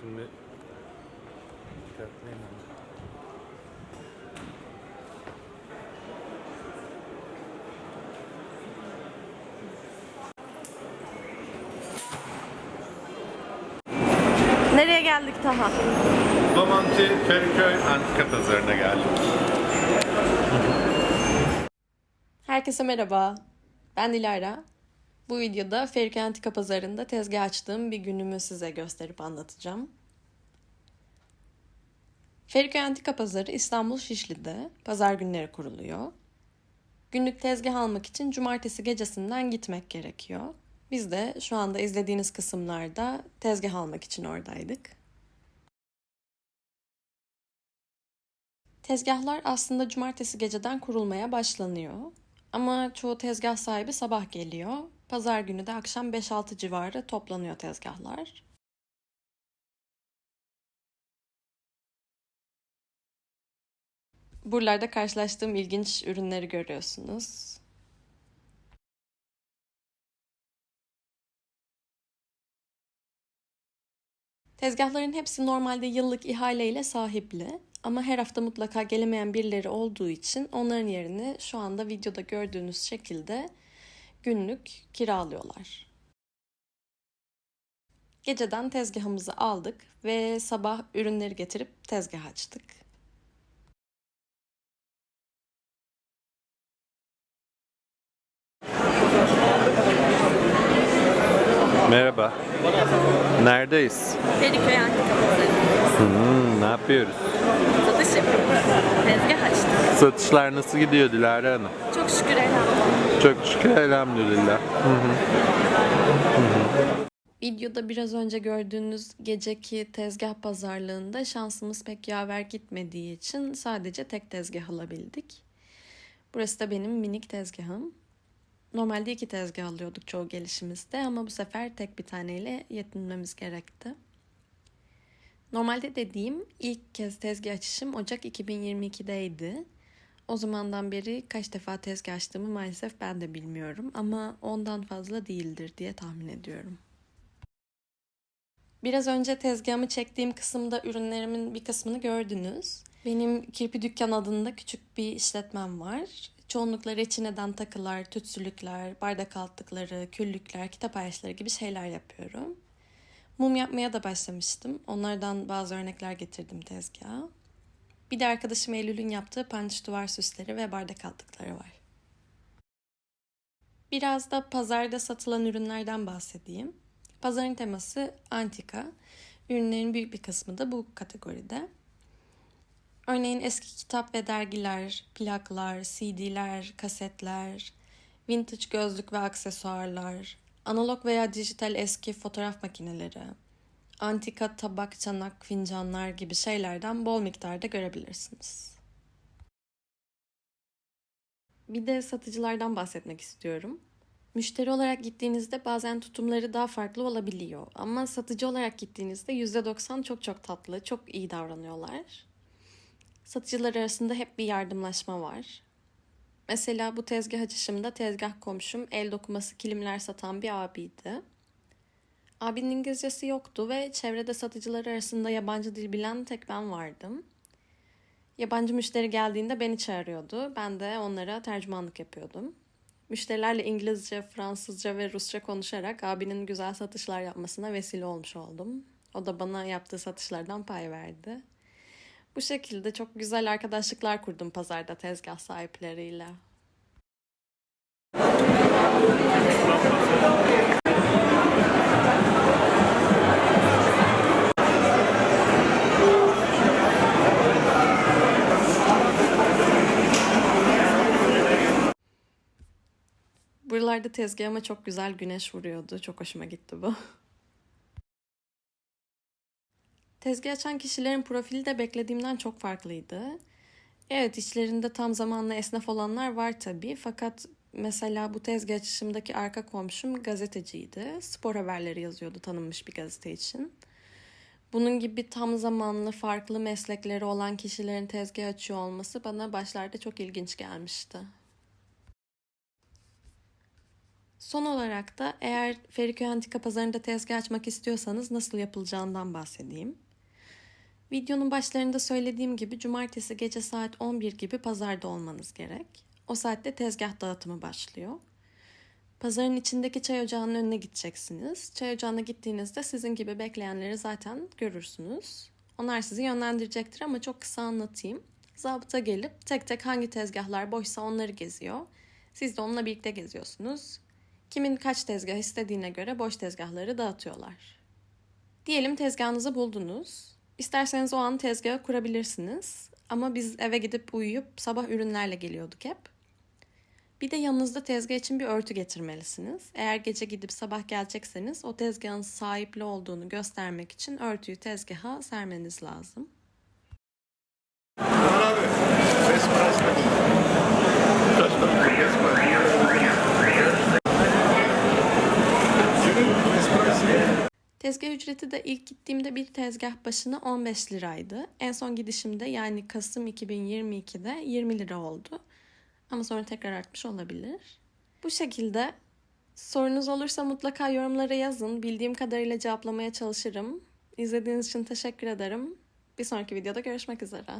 Şimdi dikkatliyim ama. Nereye geldik Taha? Bomonti Feriköy Antika Pazarı'na geldik. Herkese merhaba. Ben Dilara. Bu videoda Ferike Antika Pazarı'nda tezgah açtığım bir günümü size gösterip anlatacağım. Ferike Antika Pazarı İstanbul Şişli'de pazar günleri kuruluyor. Günlük tezgah almak için cumartesi gecesinden gitmek gerekiyor. Biz de şu anda izlediğiniz kısımlarda tezgah almak için oradaydık. Tezgahlar aslında cumartesi geceden kurulmaya başlanıyor. Ama çoğu tezgah sahibi sabah geliyor. Pazar günü de akşam 5-6 civarı toplanıyor tezgahlar. Buralarda karşılaştığım ilginç ürünleri görüyorsunuz. Tezgahların hepsi normalde yıllık ihaleyle sahipli ama her hafta mutlaka gelemeyen birileri olduğu için onların yerini şu anda videoda gördüğünüz şekilde günlük kiralıyorlar. Geceden tezgahımızı aldık ve sabah ürünleri getirip tezgah açtık. Merhaba. Neredeyiz? Feriköy Antika Pazarı. Hmm, ne yapıyoruz? Satış yapıyoruz. Tezgah açtık. Satışlar nasıl gidiyor Dilara Hanım? Çok şükür elhamdülillah. Çok şükür elhamdülillah. Videoda biraz önce gördüğünüz geceki tezgah pazarlığında şansımız pek yaver gitmediği için sadece tek tezgah alabildik. Burası da benim minik tezgahım. Normalde iki tezgah alıyorduk çoğu gelişimizde ama bu sefer tek bir taneyle yetinmemiz gerekti. Normalde dediğim ilk kez tezgah açışım Ocak 2022'deydi. O zamandan beri kaç defa tezgah açtığımı maalesef ben de bilmiyorum ama ondan fazla değildir diye tahmin ediyorum. Biraz önce tezgahımı çektiğim kısımda ürünlerimin bir kısmını gördünüz. Benim Kirpi Dükkan adında küçük bir işletmem var. Çoğunlukla reçineden takılar, tütsülükler, bardak altlıkları, küllükler, kitap ayaçları gibi şeyler yapıyorum. Mum yapmaya da başlamıştım. Onlardan bazı örnekler getirdim tezgaha. Bir de arkadaşım Eylül'ün yaptığı panç duvar süsleri ve bardak altlıkları var. Biraz da pazarda satılan ürünlerden bahsedeyim. Pazarın teması antika. Ürünlerin büyük bir kısmı da bu kategoride. Örneğin eski kitap ve dergiler, plaklar, CD'ler, kasetler, vintage gözlük ve aksesuarlar, analog veya dijital eski fotoğraf makineleri, antika tabak, çanak, fincanlar gibi şeylerden bol miktarda görebilirsiniz. Bir de satıcılardan bahsetmek istiyorum. Müşteri olarak gittiğinizde bazen tutumları daha farklı olabiliyor. Ama satıcı olarak gittiğinizde %90 çok çok tatlı, çok iyi davranıyorlar. Satıcılar arasında hep bir yardımlaşma var. Mesela bu tezgah açışımda tezgah komşum el dokuması kilimler satan bir abiydi. Abinin İngilizcesi yoktu ve çevrede satıcılar arasında yabancı dil bilen tek ben vardım. Yabancı müşteri geldiğinde beni çağırıyordu. Ben de onlara tercümanlık yapıyordum. Müşterilerle İngilizce, Fransızca ve Rusça konuşarak abinin güzel satışlar yapmasına vesile olmuş oldum. O da bana yaptığı satışlardan pay verdi. Bu şekilde çok güzel arkadaşlıklar kurdum pazarda tezgah sahipleriyle. Buralarda tezgahıma çok güzel güneş vuruyordu. Çok hoşuma gitti bu. Tezgah açan kişilerin profili de beklediğimden çok farklıydı. Evet içlerinde tam zamanlı esnaf olanlar var tabii. Fakat mesela bu tezgah açışımdaki arka komşum gazeteciydi. Spor haberleri yazıyordu tanınmış bir gazete için. Bunun gibi tam zamanlı farklı meslekleri olan kişilerin tezgah açıyor olması bana başlarda çok ilginç gelmişti. Son olarak da eğer Feriköy Antika Pazarı'nda tezgah açmak istiyorsanız nasıl yapılacağından bahsedeyim. Videonun başlarında söylediğim gibi cumartesi gece saat 11 gibi pazarda olmanız gerek. O saatte tezgah dağıtımı başlıyor. Pazarın içindeki çay ocağının önüne gideceksiniz. Çay ocağına gittiğinizde sizin gibi bekleyenleri zaten görürsünüz. Onlar sizi yönlendirecektir ama çok kısa anlatayım. Zabıta gelip tek tek hangi tezgahlar boşsa onları geziyor. Siz de onunla birlikte geziyorsunuz. Kimin kaç tezgah istediğine göre boş tezgahları dağıtıyorlar. Diyelim tezgahınızı buldunuz. İsterseniz o an tezgahı kurabilirsiniz. Ama biz eve gidip uyuyup sabah ürünlerle geliyorduk hep. Bir de yanınızda tezgah için bir örtü getirmelisiniz. Eğer gece gidip sabah gelecekseniz o tezgahın sahipli olduğunu göstermek için örtüyü tezgaha sermeniz lazım. Abi. Tezgah ücreti de ilk gittiğimde bir tezgah başına 15 liraydı. En son gidişimde yani Kasım 2022'de 20 lira oldu. Ama sonra tekrar artmış olabilir. Bu şekilde sorunuz olursa mutlaka yorumlara yazın. Bildiğim kadarıyla cevaplamaya çalışırım. İzlediğiniz için teşekkür ederim. Bir sonraki videoda görüşmek üzere.